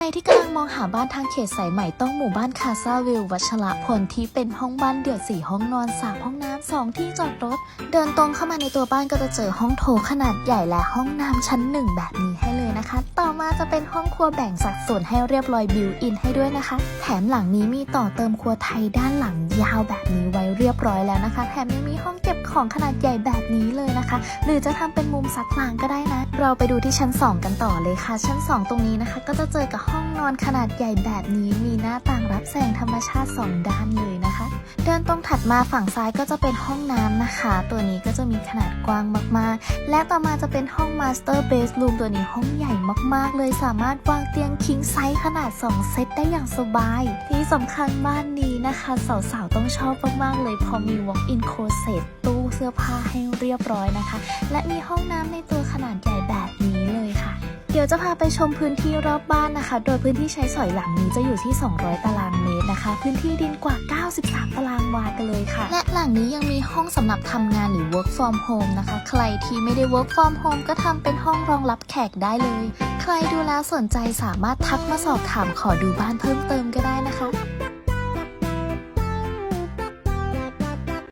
ใครที่กำลังมองหาบ้านทางเขตสายใหม่ต้องหมู่บ้านคาซาวิลวัชระพลที่เป็นห้องบ้านเดี่ยวสี่ห้องนอนสามห้องน้ำสองที่จอดรถ เดินตรงเข้ามาในตัวบ้านก็จะเจอห้องโถงขนาดใหญ่และห้องน้ำชั้นหนึ่งแบบนี้ให้เลย นะคะ ต่อมาจะเป็นห้องครัวแบ่งสัดส่วนให้เรียบร้อยบิวอินให้ด้วยนะคะ แถมหลังนี้มีต่อเติมครัวไทยด้านหลังยาวแบบนี้ไว้เรียบร้อยแล้วนะคะ แถมยังมีห้องเก็บของขนาดใหญ่แบบนี้เลยนะคะ หรือจะทำเป็นมุมซักล้างก็ได้นะ เราไปดูที่ชั้น 2 กันต่อเลยค่ะ ชั้น 2 ตรงนี้นะคะ ก็จะเจอกับห้องนอนขนาดใหญ่แบบนี้ มีหน้าต่างรับแสงธรรมชาติ 2 ด้านเลยนะคะ เดินตรงถัดมาฝั่งซ้ายก็จะเป็นห้องน้ำนะคะ ตัวนี้ก็จะมีขนาดกว้างมากๆ และต่อมาจะเป็นห้อง Master Bedroom ตัวนี้ห้องใหญ่ญ่มากๆ เลยสามารถวางเตียงคิงไซส์ขนาด 2 เซตได้อย่างสบาย ที่สำคัญบ้านนี้นะคะ สาวๆ ต้องชอบมากๆ เลยพอมี walk-in closet ตู้เสื้อผ้าให้เรียบร้อยนะคะ และมีห้องน้ำในตัวขนาดใหญ่ ยวจะพาไปชมพื้นที่รอบบ้านนะคะ โดยพื้นที่ใช้สอยหลังนี้จะอยู่ที่ 200 ตารางเมตรนะคะ พื้นที่ดินกว่า 93 ตารางวากันเลยค่ะ และหลังนี้ยังมีห้องสำหรับทำงานหรือ work from home นะคะ ใครที่ไม่ได้ work from home ก็ทำเป็นห้องรองรับแขกได้เลย ใครดูแล้วสนใจสามารถทักมาสอบถามขอดูบ้านเพิ่มเติม